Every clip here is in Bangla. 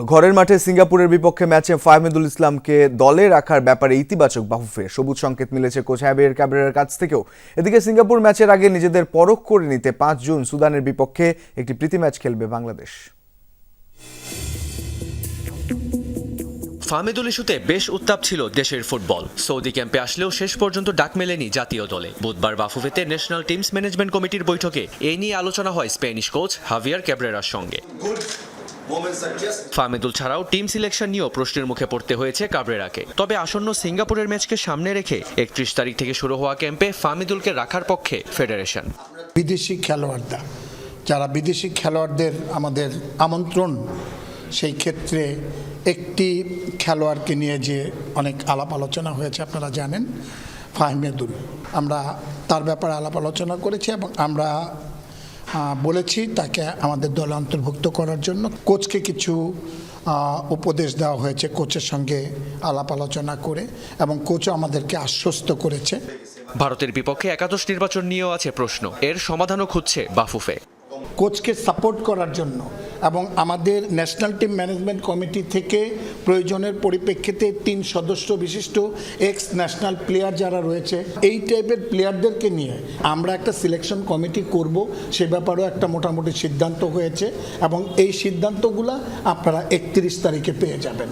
ঘরের মাঠে সিঙ্গাপুরের বিপক্ষে ম্যাচে ফাহমিদুল ইসলামকে দলে রাখার ব্যাপারে ইতিবাচক বাহুফে সবুজ সংকেত মিলেছে কোচ হ্যাবিয়ার ক্যাবরেরার কাছ থেকেও। এদিকে সিঙ্গাপুর ম্যাচের আগে নিজেদের পরখ করে নিতে পাঁচ জুন সুদানের বিপক্ষে একটি প্রীতি ম্যাচ খেলবে বাংলাদেশ। ফাহমিদুল ইস্যুতে বেশ উত্তাপ ছিল দেশের ফুটবল। সৌদি ক্যাম্পে আসলেও শেষ পর্যন্ত ডাক মেলেনি জাতীয় দলে। বুধবার বাফুফেতে ন্যাশনাল টিমস ম্যানেজমেন্ট কমিটির বৈঠকে এই নিয়ে আলোচনা হয় স্প্যানিশ কোচ হাভিয়ার ক্যাবরেরার সঙ্গে। ফাহমিদুল ছাড়াও টিম সিলেকশন নিয়েও প্রশ্নের মুখে পড়তে হয়েছে কাবরেরাকে। তবে আসন্ন সিঙ্গাপুরের ম্যাচকে সামনে রেখে একত্রিশ তারিখ থেকে শুরু হওয়া ক্যাম্পে ফাহমিদুলকে রাখার পক্ষে ফেডারেশন। বিদেশি খেলোয়াড়রা যারা বিদেশি খেলোয়াড়দের আমাদের আমন্ত্রণ সেই ক্ষেত্রে একটি খেলোয়াড়কে নিয়ে যে অনেক আলাপ আলোচনা হয়েছে আপনারা জানেন ফাহমেদুল। আমরা তার ব্যাপারে আলাপ আলোচনা করেছি এবং আমরা বলেছি তাকে আমাদের দল অন্তর্ভুক্ত করার জন্য। কোচকে কিছু উপদেশ দেওয়া হয়েছে কোচের সঙ্গে আলাপ আলোচনা করে এবং কোচও আমাদেরকে আশ্বস্ত করেছে। ভারতের বিপক্ষে একাদশ নির্বাচন নিয়েও আছে প্রশ্ন। এর সমাধানও খুঁজছে বাফুফে। কোচকে সাপোর্ট করার জন্য এবং আমাদের ন্যাশনাল টিম ম্যানেজমেন্ট কমিটি থেকে প্রয়োজনের পরিপ্রেক্ষিতে তিন সদস্য বিশিষ্ট এক্স ন্যাশনাল প্লেয়ার যারা রয়েছে, এই টাইপের প্লেয়ারদেরকে নিয়ে আমরা একটা সিলেকশন কমিটি করব। সে ব্যাপারেও একটা মোটামুটি সিদ্ধান্ত হয়েছে এবং এই সিদ্ধান্তগুলো আপনারা একত্রিশ তারিখে পেয়ে যাবেন।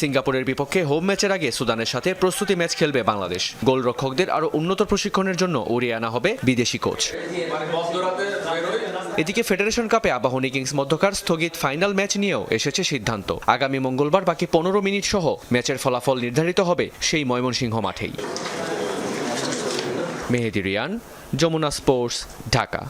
সিঙ্গাপুরের বিপক্ষে হোম ম্যাচের আগে সুদানের সাথে প্রস্তুতি ম্যাচ খেলবে বাংলাদেশ। গোলরক্ষকদের আরও উন্নত প্রশিক্ষণের জন্য উড়িয়ে আনা হবে বিদেশি কোচ। এদিকে ফেডারেশন কাপে আবাহনী কিংস মধ্যকার স্থগিত ফাইনাল ম্যাচ নিয়েও এসেছে সিদ্ধান্ত। আগামী মঙ্গলবার বাকি পনেরো মিনিট সহ ম্যাচের ফলাফল নির্ধারিত হবে সেই ময়মনসিংহ মাঠেই। মেহেদি রিয়ান, যমুনা স্পোর্টস, ঢাকা।